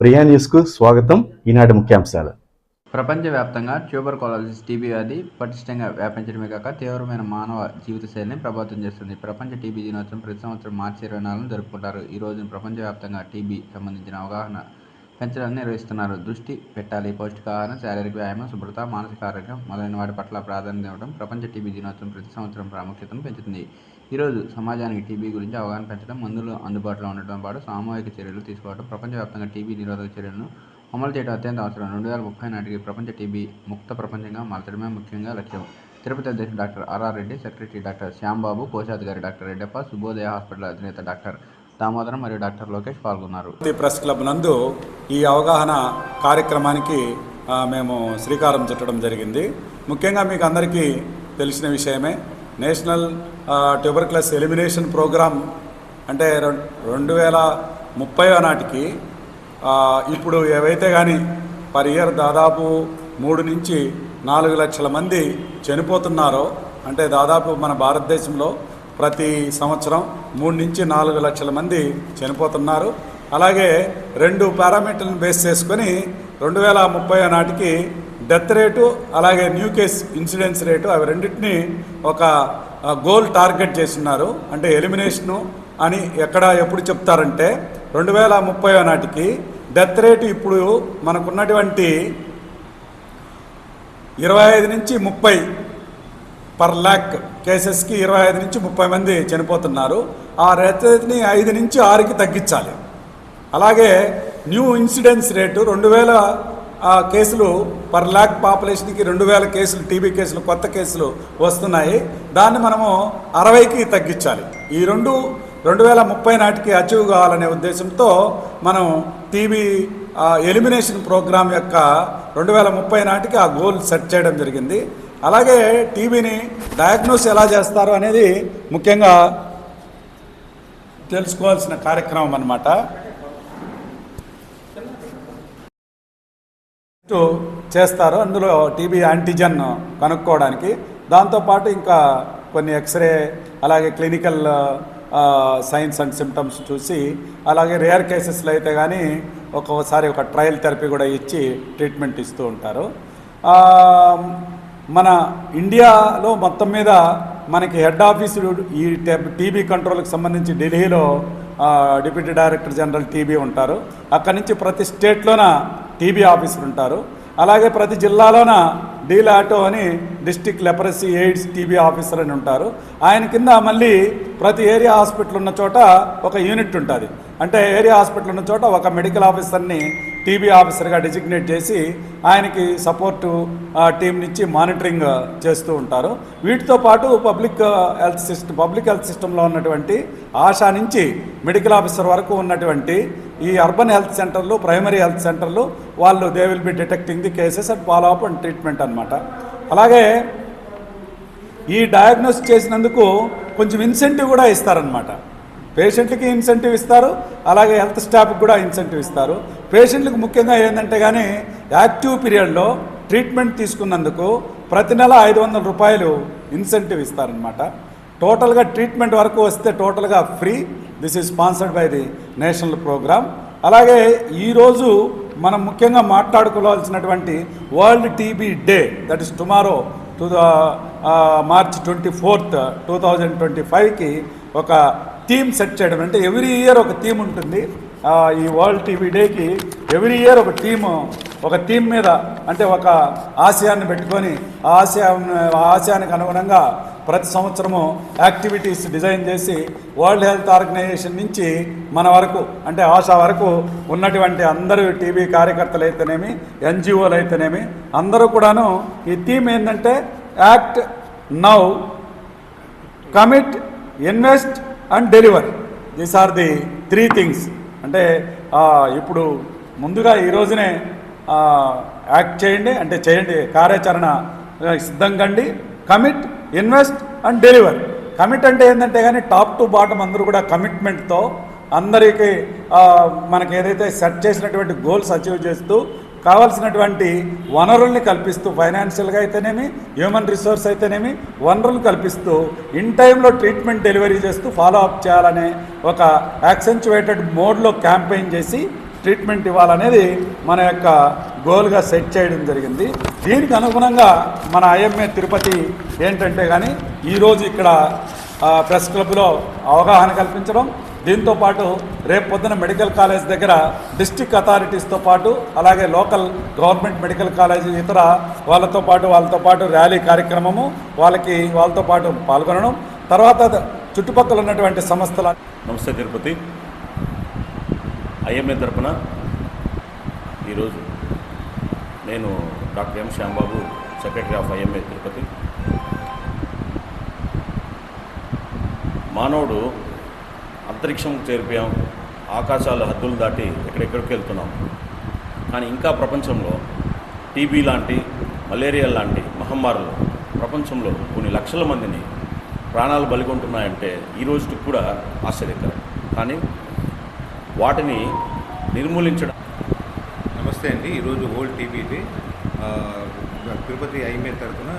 ప్రియా న్యూస్కు స్వాగతం. ఈనాటి ముఖ్యాంశాలు. ప్రపంచవ్యాప్తంగా ట్యూబర్ కొలాసిస్ టీబీ వ్యాధి పటిష్టంగా వ్యాపించడమే కాక తీవ్రమైన మానవ జీవిత శైలిని ప్రభావితం చేస్తుంది. ప్రపంచ టీబీ దినోత్సవం ప్రతి సంవత్సరం మార్చి ఇరవై నాలుగున జరుపుకుంటారు. ఈ రోజున ప్రపంచవ్యాప్తంగా టీబీ సంబంధించిన అవగాహన పెంచడాన్ని నిర్వహిస్తున్నారు. దృష్టి పెట్టాలి. పౌష్టికాహారం శారీరక వ్యాయామం శుభ్రత మానసిక ఆరోగ్యం మొదలైన వాటి పట్ల ప్రాధాన్యత ఇవ్వడం ప్రపంచ టీబీ దినోత్సవం ప్రతి సంవత్సరం ప్రాముఖ్యతను పెంచుతుంది. ఈరోజు సమాజానికి టీబీ గురించి అవగాహన పెంచడం మందులు అందుబాటులో ఉండటం పాటు సామూహిక చర్యలు తీసుకోవడం ప్రపంచవ్యాప్తంగా టీబీ నిరోధక చర్యలను అమలు చేయడం అత్యంత అవసరం. రెండు వేల ముప్పై నాటికి ప్రపంచ టీబీ ముక్త ప్రపంచంగా మార్చడమే ముఖ్యంగా లక్ష్యం. తిరుపతి అధ్యక్షుడు doctor RR Reddy secretary doctor Shyambabu కోశాధికారి డాక్టర్ రెడ్డప్ప శుభోదయ హాస్పిటల్ అధినేత డాక్టర్ దామోదరం మరియు డాక్టర్ లోకేష్ పాల్గొన్నారు. ప్రెస్ క్లబ్ నందు ఈ అవగాహన కార్యక్రమానికి మేము శ్రీకారం చుట్టడం జరిగింది. ముఖ్యంగా మీకు అందరికీ తెలిసిన విషయమే నేషనల్ ట్యూబర్క్లస్ ఎలిమినేషన్ ప్రోగ్రామ్ అంటే రెండు వేల ముప్పై నాటికి ఇప్పుడు ఏవైతే కానీ పర్ ఇయర్ దాదాపు మూడు నుంచి నాలుగు లక్షల మంది చనిపోతున్నారో అంటే దాదాపు మన భారతదేశంలో ప్రతి సంవత్సరం మూడు నుంచి నాలుగు లక్షల మంది చనిపోతున్నారు. అలాగే రెండు పారామీటర్లను బేస్ చేసుకొని రెండు వేల ముప్పై నాటికి డెత్ రేటు అలాగే న్యూ కేస్ ఇన్సిడెన్స్ రేటు అవి రెండింటిని ఒక గోల్ టార్గెట్ చేస్తున్నారు. అంటే ఎలిమినేషను అని ఎక్కడ ఎప్పుడు చెప్తారంటే రెండు వేల ముప్పై నాటికి డెత్ రేటు ఇప్పుడు మనకున్నటువంటి ఇరవై ఐదు నుంచి ముప్పై పర్ ల్యాక్ కేసెస్కి ఇరవై ఐదు నుంచి ముప్పై మంది చనిపోతున్నారు. ఆ రేట్ని ఐదు నుంచి ఆరుకి తగ్గించాలి. అలాగే న్యూ ఇన్సిడెన్స్ రేటు రెండు వేల కేసులు పర్ ల్యాక్ పాపులేషన్కి రెండు వేల కేసులు టీబీ కేసులు కొత్త కేసులు వస్తున్నాయి. దాన్ని మనము అరవైకి తగ్గించాలి. ఈ రెండు రెండు వేల ముప్పై నాటికి అచీవ్ కావాలనే ఉద్దేశంతో మనం టీబీ ఎలిమినేషన్ ప్రోగ్రాం యొక్క రెండు వేల ముప్పై నాటికి ఆ గోల్ సెట్ చేయడం జరిగింది. అలాగే టీబీని డయాగ్నోస్ ఎలా చేస్తారు అనేది ముఖ్యంగా తెలుసుకోవాల్సిన కార్యక్రమం అనమాట చేస్తారు. అందులో టీబీ యాంటీజన్ కనుక్కోవడానికి. దాంతోపాటు ఇంకా కొన్ని ఎక్స్రే అలాగే క్లినికల్ సైన్స్ అండ్ సిమ్టమ్స్ చూసి అలాగే రేర్ కేసెస్లో అయితే కానీ ఒక్కొక్కసారి ఒక ట్రయల్ థెరపీ కూడా ఇచ్చి ట్రీట్మెంట్ ఇస్తూ ఉంటారు. మన ఇండియాలో మొత్తం మీద మనకి హెడ్ ఆఫీసు ఈ టీబీ కంట్రోల్కి సంబంధించి ఢిల్లీలో డిప్యూటీ డైరెక్టర్ జనరల్ టీబీ ఉంటారు. అక్కడి నుంచి ప్రతి స్టేట్లోన టీబీ ఆఫీసులు ఉంటారు అలాగే ప్రతి జిల్లాలోన డీలాటో అని district leprosy AIDS TB officer అని ఉంటారు. ఆయన కింద మళ్ళీ ప్రతి ఏరియా హాస్పిటల్ ఉన్న చోట ఒక యూనిట్ ఉంటుంది. అంటే ఏరియా హాస్పిటల్ ఉన్న చోట ఒక మెడికల్ ఆఫీసర్ని టీబీ ఆఫీసర్గా డిజిగ్నేట్ చేసి ఆయనకి సపోర్టు టీం నుంచి మానిటరింగ్ చేస్తూ ఉంటారు. వీటితో పాటు public health system public health సిస్టంలో ఉన్నటువంటి ఆశా నుంచి మెడికల్ ఆఫీసర్ వరకు ఉన్నటువంటి ఈ అర్బన్ హెల్త్ సెంటర్లు ప్రైమరీ హెల్త్ సెంటర్లు వాళ్ళు they will be detecting the cases and follow up and treatment అనమాట అలాగే ఈ డయాగ్నోస్ చేసినందుకు కొంచెం ఇన్సెంటివ్ కూడా ఇస్తారనమాట పేషెంట్లకి ఇన్సెంటివ్ ఇస్తారు అలాగే హెల్త్ స్టాఫ్కి కూడా ఇన్సెంటివ్ ఇస్తారు. పేషెంట్లకు ముఖ్యంగా ఏంటంటే కానీ యాక్టివ్ పీరియడ్లో ట్రీట్మెంట్ తీసుకున్నందుకు ప్రతి నెల ఐదు వందల రూపాయలు ఇన్సెంటివ్ ఇస్తారనమాట టోటల్గా ట్రీట్మెంట్ వరకు వస్తే టోటల్గా free. This is sponsored by the national programme అలాగే ఈరోజు మనం ముఖ్యంగా మాట్లాడుకోవాల్సినటువంటి world TB day that is tomorrow to the March twenty fourth two thousand twenty ఫైవ్కి ఒక థీమ్ సెట్ చేయడం. అంటే ఎవ్రీ ఇయర్ ఒక థీమ్ ఉంటుంది. ఈ వరల్డ్ టీవీ డేకి ఎవ్రీ ఇయర్ ఒక టీము ఒక థీమ్ మీద అంటే ఒక ఆశయాన్ని పెట్టుకొని ఆ ఆశయం ఆశయానికి అనుగుణంగా ప్రతి సంవత్సరము యాక్టివిటీస్ డిజైన్ చేసి వరల్డ్ హెల్త్ ఆర్గనైజేషన్ నుంచి మన వరకు అంటే ఆశా వరకు ఉన్నటువంటి అందరూ టీవీ కార్యకర్తలు అయితేనేమి ఎన్జిఓలు అయితేనేమి అందరూ కూడాను ఈ థీమ్ ఏంటంటే act now commit invest and deliver. These are the three things. అంటే ఇప్పుడు ముందుగా ఈ రోజునే యాక్ట్ చేయండి అంటే చేయండి కార్యాచరణ సిద్ధంగాండి commit invest and deliver commit అంటే ఏంటంటే కానీ టాప్ టు బాటమ్ అందరూ కూడా కమిట్మెంట్తో అందరికీ మనకి ఏదైతే సెట్ చేసినటువంటి గోల్స్ అచీవ్ చేస్తూ కావాల్సినటువంటి వనరుల్ని కల్పిస్తూ ఫైనాన్షియల్గా అయితేనేమి హ్యూమన్ రిసోర్స్ అయితేనేమి వనరులు కల్పిస్తూ ఇన్ టైంలో ట్రీట్మెంట్ డెలివరీ చేస్తూ ఫాలో అప్ చేయాలనే ఒక యాక్సెంచువేటెడ్ మోడ్లో క్యాంపెయిన్ చేసి ట్రీట్మెంట్ ఇవ్వాలనేది మన యొక్క గోల్గా సెట్ చేయడం జరిగింది. దీనికి అనుగుణంగా మన ఐఎంఏ తిరుపతి ఏంటంటే కానీ ఈరోజు ఇక్కడ ప్రెస్ క్లబ్లో అవగాహన కల్పించడం దీంతో పాటు రేపు పొద్దున మెడికల్ కాలేజ్ దగ్గర డిస్టిక్ అథారిటీస్తో పాటు అలాగే లోకల్ గవర్నమెంట్ మెడికల్ కాలేజ్ ఇతర వాళ్ళతో పాటు వాళ్ళతో పాటు ర్యాలీ కార్యక్రమము వాళ్ళకి వాళ్ళతో పాటు పాల్గొనడం తర్వాత చుట్టుపక్కల ఉన్నటువంటి సంస్థల నమస్తే తిరుపతి. ఐఎంఏ తరపున ఈరోజు నేను doctor M Shyambabu secretary of IMA Tirupati. మానవుడు అంతరిక్షం చేరిపోయాం ఆకాశాలు హద్దులు దాటి ఎక్కడెక్కడికి వెళ్తున్నాం. కానీ ఇంకా ప్రపంచంలో టీబీ లాంటి మలేరియా లాంటి మహమ్మారులు ప్రపంచంలో కొన్ని లక్షల మందిని ప్రాణాలు బలిగొంటున్నాయంటే ఈ రోజుకి కూడా ఆశ్చర్యకరం. కానీ వాటిని నిర్మూలించడం. నమస్తే అండి ఈరోజు ఓల్డ్ టీవీది తిరుపతి ఐమే తరఫున